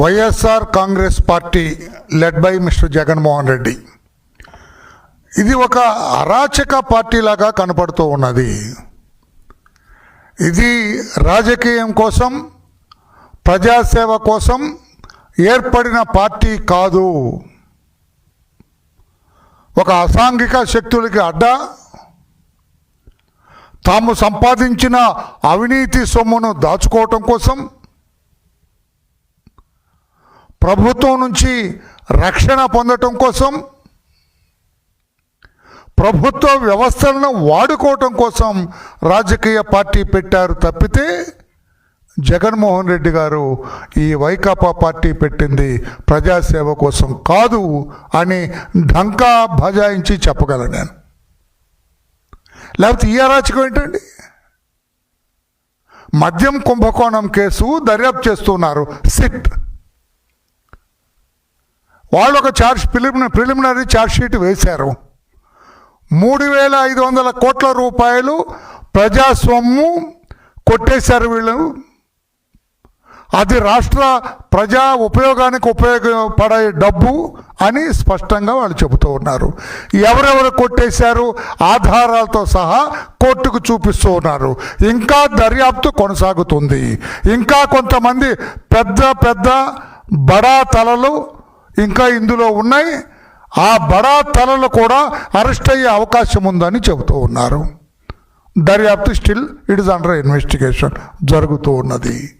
YSR Congress party led by mister Jaganmohan Reddy. ఇది ఒక అరాచక పార్టీ లాగా కనపడుతూ ఉన్నది. ఇది రాజకీయం కోసం ప్రజాసేవ కోసం ఏర్పడిన పార్టీ కాదు. ఒక అసాంఘిక శక్తులకి అడ్డ తాము సంపాదించిన అవినీతి సొమ్మును దాచుకోవటం కోసం ప్రభుత్వం నుంచి రక్షణ పొందటం కోసం ప్రభుత్వ వ్యవస్థలను వాడుకోవటం కోసం రాజకీయ పార్టీ పెట్టారు తప్పితే జగన్మోహన్ రెడ్డి గారు ఈ వైకాపా పార్టీ పెట్టింది ప్రజాసేవ కోసం కాదు అని ఢంకా బజాయించి చెప్పగలను నేను. లేకపోతే ఈ అరాచకం ఏంటండి? మద్యం కుంభకోణం కేసు దర్యాప్తు చేస్తున్నారు. సిట్. వాళ్ళు ఒక చార్జ్ ప్రిలిమిన ప్రిలిమినరీ ఛార్జ్షీట్ వేశారు. మూడు వేల ఐదు వందల కోట్ల రూపాయలు ప్రజాస్వామ్యం కొట్టేశారు వీళ్ళు. అది రాష్ట్ర ప్రజా ఉపయోగానికి ఉపయోగపడే డబ్బు అని స్పష్టంగా వాళ్ళు చెబుతూ ఉన్నారు. ఎవరెవరు కొట్టేశారు ఆధారాలతో సహా కోర్టుకు చూపిస్తూ ఉన్నారు. ఇంకా దర్యాప్తు కొనసాగుతుంది. ఇంకా కొంతమంది పెద్ద పెద్ద బడా తలలు ఇంకా ఇందులో ఉన్నాయి. ఆ బడా తలలు కూడా అరెస్ట్ అయ్యే అవకాశం ఉందని చెబుతూ ఉన్నారు. దర్యాప్తు still it is under investigation జరుగుతూ ఉన్నది.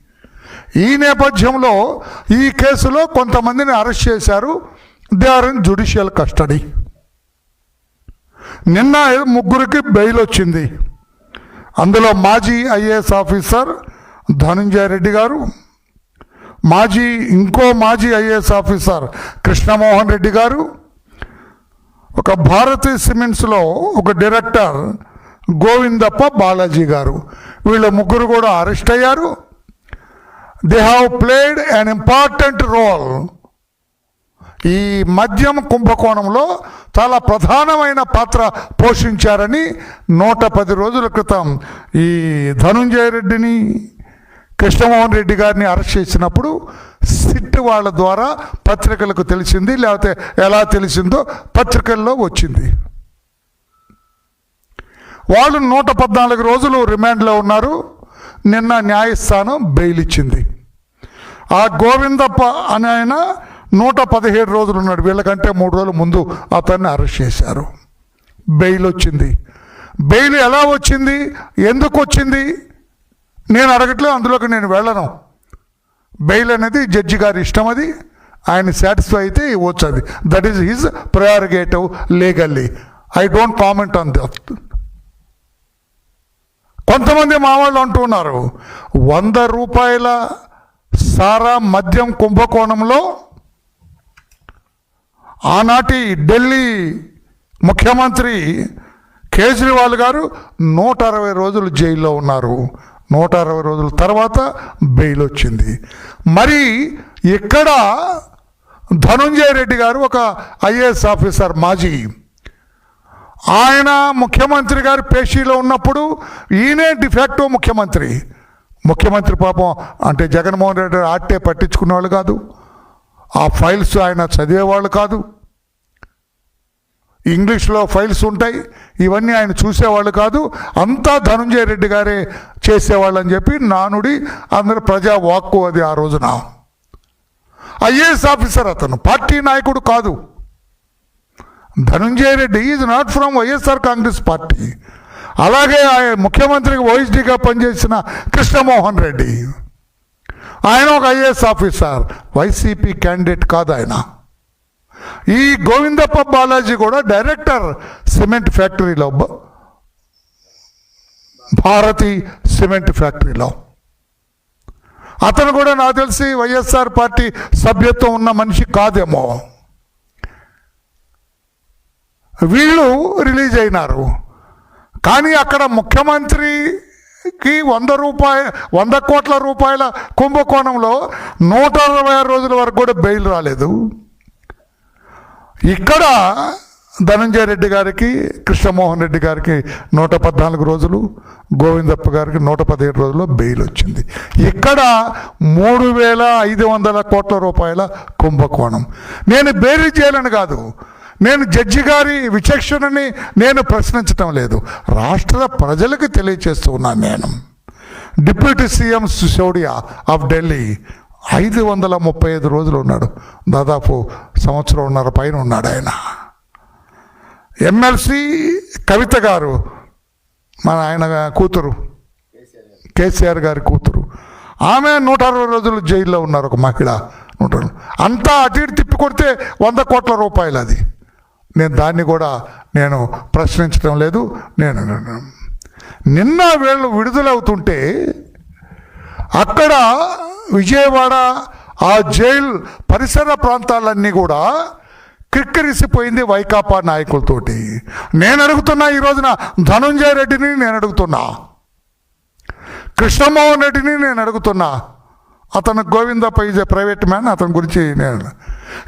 ఈ నేపథ్యంలో ఈ కేసులో కొంతమందిని అరెస్ట్ చేశారు. They are in judicial custody. నిన్న ముగ్గురికి బెయిల్ వచ్చింది. అందులో మాజీ ఐఏఎస్ ఆఫీసర్ ధనంజయ రెడ్డి గారు మాజీ ఇంకో మాజీ ఐఏఎస్ ఆఫీసర్ కృష్ణమోహన్ రెడ్డి గారు ఒక భారతీ సిమెంట్స్లో ఒక డైరెక్టర్ గోవిందప్ప బాలాజీ గారు. వీళ్ళ ముగ్గురు కూడా అరెస్ట్ అయ్యారు. They have played an important role ఈ మద్యం కుంభకోణంలో చాలా ప్రధానమైన పాత్ర పోషించారని నూట పది రోజుల క్రితం ఈ ధనుంజయ రెడ్డిని కృష్ణమోహన్ రెడ్డి గారిని అరెస్ట్ చేసినప్పుడు సిట్ వాళ్ళ ద్వారా పత్రికలకు తెలిసింది లేకపోతే ఎలా తెలిసిందో పత్రికల్లో వచ్చింది. వాళ్ళు నూట పద్నాలుగు రోజులు రిమాండ్లో ఉన్నారు నిన్న న్యాయస్థానం బెయిల్ ఇచ్చింది. ఆ గోవిందప్ప అని ఆయన నూట పదిహేడు రోజులు ఉన్నాడు వీళ్ళకంటే మూడు రోజుల ముందు అతన్ని అరెస్ట్ చేశారు. బెయిల్ వచ్చింది. బెయిల్ ఎలా వచ్చింది? ఎందుకు వచ్చింది? నేను అడగట్లే అందులోకి నేను వెళ్ళను. బెయిల్ అనేది జడ్జి గారి ఇష్టం అది. ఆయన సాటిస్ఫై అయితే ఇవ్వచ్చు అది. That is his prerogative legally I don't comment on that కొంతమంది మా వాళ్ళు అంటున్నారు వంద రూపాయల సారా మద్యం కుంభకోణంలో ఆనాటి ఢిల్లీ ముఖ్యమంత్రి కేజ్రీవాల్ గారు నూట అరవై రోజులు జైల్లో ఉన్నారు. నూట అరవై రోజుల తర్వాత బెయిల్ వచ్చింది. మరి ఇక్కడ ధనుంజయ రెడ్డి గారు ఒక ఐఏఎస్ ఆఫీసర్ మాజీ. ఆయన ముఖ్యమంత్రి గారి పేషీలో ఉన్నప్పుడు ఈయనే డిఫాక్టో ముఖ్యమంత్రి. ముఖ్యమంత్రి పాపం అంటే జగన్మోహన్ రెడ్డి ఆట్టే పట్టించుకునేవాళ్ళు కాదు. ఆ ఫైల్స్ ఆయన చదివేవాళ్ళు కాదు. ఇంగ్లీష్లో ఫైల్స్ ఉంటాయి. ఇవన్నీ ఆయన చూసేవాళ్ళు కాదు. అంతా ధనుంజయ రెడ్డి గారే చేసేవాళ్ళు అని చెప్పి నానుడి అందరు ప్రజా వాక్కు అది ఆ రోజున. ఐఏఎస్ ఆఫీసర్ అతను పార్టీ నాయకుడు కాదు. Dhanunjaya Reddy is not from YSR Congress party. అలాగే ఆయన ముఖ్యమంత్రికి ఓఎస్డీగా పనిచేసిన కృష్ణమోహన్ రెడ్డి. ఆయన ఒక ఐఏఎస్ ఆఫీసర్ వైసీపీ క్యాండిడేట్ కాదు ఆయన. ఈ గోవిందప్ప బాలాజీ కూడా డైరెక్టర్ సిమెంట్ ఫ్యాక్టరీలో. భారతి సిమెంట్ ఫ్యాక్టరీలో. అతను కూడా నాకు తెలిసి వైఎస్ఆర్ పార్టీ సభ్యత్వం ఉన్న మనిషి కాదేమో. వీళ్ళు రిలీజ్ అయినారు. కానీ అక్కడ ముఖ్యమంత్రికి వంద రూపాయ వంద కోట్ల రూపాయల కుంభకోణంలో నూట అరవై రోజుల వరకు కూడా బెయిల్ రాలేదు. ఇక్కడ ధనంజయ రెడ్డి గారికి కృష్ణమోహన్ రెడ్డి గారికి నూట పద్నాలుగు రోజులు గోవిందప్ప గారికి నూట పదిహేడు రోజుల్లో బెయిల్ వచ్చింది. ఇక్కడ మూడు వేల ఐదు వందల కోట్ల రూపాయల కుంభకోణం. నేను బెయిల్ చేయాలని కాదు. నేను జడ్జి గారి విచక్షణని నేను ప్రశ్నించటం లేదు. రాష్ట్ర ప్రజలకు తెలియచేస్తూ ఉన్నాను నేను. Deputy CM Sisodia of Delhi ఐదు వందల ముప్పై ఐదు రోజులు ఉన్నాడు. దాదాపు సంవత్సరంన్నర పైన ఉన్నాడు ఆయన. ఎమ్మెల్సీ కవిత గారు మన ఆయన కూతురు కేసీఆర్ గారి కూతురు. ఆమె నూట అరవై రోజులు జైల్లో ఉన్నారు ఒక మహిళ నూట అంతా అటు ఇటు తిప్పి కొడితే వంద కోట్ల రూపాయలు అది. నేను దాన్ని కూడా నేను ప్రశ్నించడం లేదు నేను నిన్న వీళ్ళు విడుదలవుతుంటే అక్కడ విజయవాడ ఆ జైలు పరిసర ప్రాంతాలన్నీ కూడా క్రిక్కిరిసిపోయింది వైకాపా నాయకులతోటి. నేను అడుగుతున్నా ఈ రోజున ధనుంజయ రెడ్డిని నేను అడుగుతున్నా. కృష్ణమోహన్ రెడ్డిని నేను అడుగుతున్నా. అతను గోవింద ఈజ్ ప్రైవేట్ మ్యాన్ అతని గురించి నేను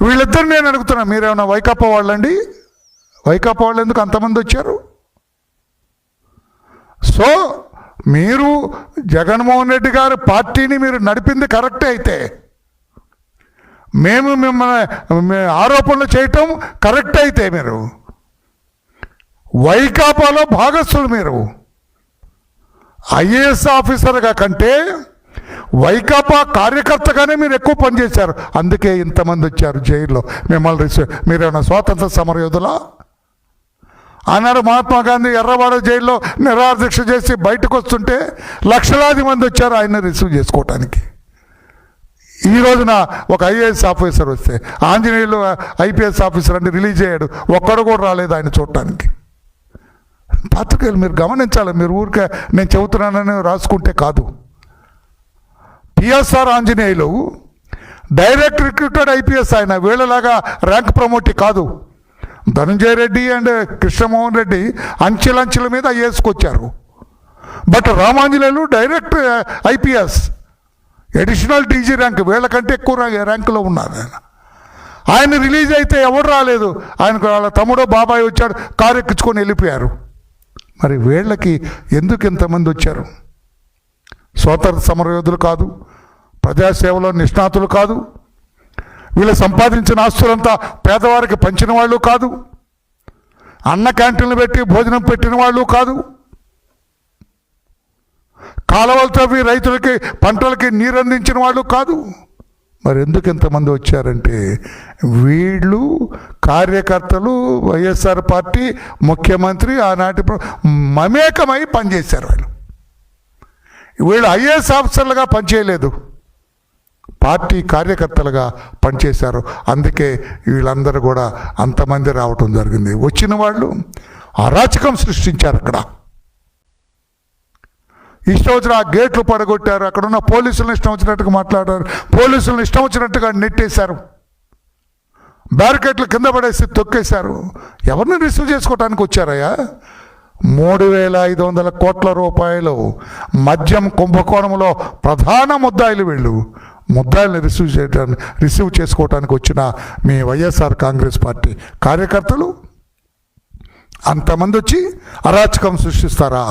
వీళ్ళిద్దరు నేను అడుగుతున్నా. మీరేమన్నా వైకాపా వాళ్ళండి? వైకాపా వాళ్ళు ఎందుకు అంతమంది వచ్చారు? సో మీరు జగన్మోహన్ రెడ్డి గారి పార్టీని మీరు నడిపింది కరెక్టే అయితే. మేము మిమ్మల్ని ఆరోపణలు చేయటం కరెక్ట్ అయితే మీరు. వైకాపాలో భాగస్థులు మీరు. ఐఏఎస్ ఆఫీసర్గా కంటే వైకాపా కార్యకర్తగానే మీరు ఎక్కువ పనిచేశారు. అందుకే ఇంతమంది వచ్చారు జైల్లో. మిమ్మల్ని మీరు మీరేమైనా స్వాతంత్ర సమరయోధులా? ఆనాడు మహాత్మా గాంధీ ఎర్రవాడ జైల్లో నిరాదీక్ష చేసి బయటకు వస్తుంటే లక్షలాది మంది వచ్చారు ఆయన రిసీవ్ చేసుకోవటానికి. ఈ రోజున ఒక ఐఏఎస్ ఆఫీసర్ వస్తే ఆంజనేయులు ఐపీఎస్ ఆఫీసర్ అంటే రిలీజ్ అయ్యాడు ఒక్కడు కూడా రాలేదు ఆయన చూడటానికి. పాత్రికేయులు మీరు గమనించాలి మీరు ఊరికే నేను చెబుతున్నానని రాసుకుంటే కాదు. PSR Anjaneyulu direct recruited IPS ఆయన వీళ్ళలాగా ర్యాంక్ ప్రమోట్ కాదు. ధనంజయ రెడ్డి అండ్ కృష్ణమోహన్ రెడ్డి అంచెలంచెల మీద వేసుకొచ్చారు but Ramanjaneyulu direct IPS. Additional DG rank వీళ్ళకంటే ఎక్కువ ర్యాంకులో ఉన్నారు ఆయన. ఆయన రిలీజ్ అయితే ఎవడు రాలేదు. ఆయనకు వాళ్ళ తమ్ముడో బాబాయ్ వచ్చాడు కారు ఎక్కించుకొని వెళ్ళిపోయారు. మరి వీళ్ళకి ఎందుకు ఇంతమంది వచ్చారు? స్వాతంత్ర సమరయోధులు కాదు ప్రజాసేవలో నిష్ణాతులు కాదు వీళ్ళు సంపాదించిన ఆస్తులంతా పేదవారికి పంచిన వాళ్ళు కాదు. అన్న క్యాంటీన్లు పెట్టి భోజనం పెట్టిన వాళ్ళు కాదు. కాలువలు తవ్వి రైతులకి పంటలకి నీరు అందించిన వాళ్ళు కాదు. మరి ఎందుకు ఇంతమంది వచ్చారంటే వీళ్ళు కార్యకర్తలు వైఎస్ఆర్ పార్టీ ముఖ్యమంత్రి ఆనాటి మమేకమై పనిచేశారు వాళ్ళు. వీళ్ళు ఐఏఎస్ ఆఫీసర్లుగా పనిచేయలేదు. పార్టీ కార్యకర్తలుగా పనిచేశారు. అందుకే వీళ్ళందరూ కూడా అంతమంది రావటం జరిగింది. వచ్చిన వాళ్ళు అరాచకం సృష్టించారు అక్కడ. ఇష్టం వచ్చిన ఆ గేట్లు పడగొట్టారు. అక్కడ ఉన్న పోలీసులను ఇష్టం వచ్చినట్టుగా మాట్లాడారు. పోలీసులను ఇష్టం వచ్చినట్టుగా నెట్టేశారు. బ్యారికేట్లు కింద పడేసి తొక్కేశారు. ఎవరిని రిసీవ్ చేసుకోవడానికి వచ్చారయ్యా? మూడు వేల ఐదు వందల కోట్ల రూపాయలు మద్యం కుంభకోణంలో ప్రధాన ముద్దాయిలు వీళ్ళు. ముద్దాయిల్ని రిసీవ్ చేయడానికి రిసీవ్ చేసుకోవడానికి వచ్చిన మీ వైఎస్ఆర్ కాంగ్రెస్ పార్టీ కార్యకర్తలు అంతమంది వచ్చి అరాచకం సృష్టిస్తారా?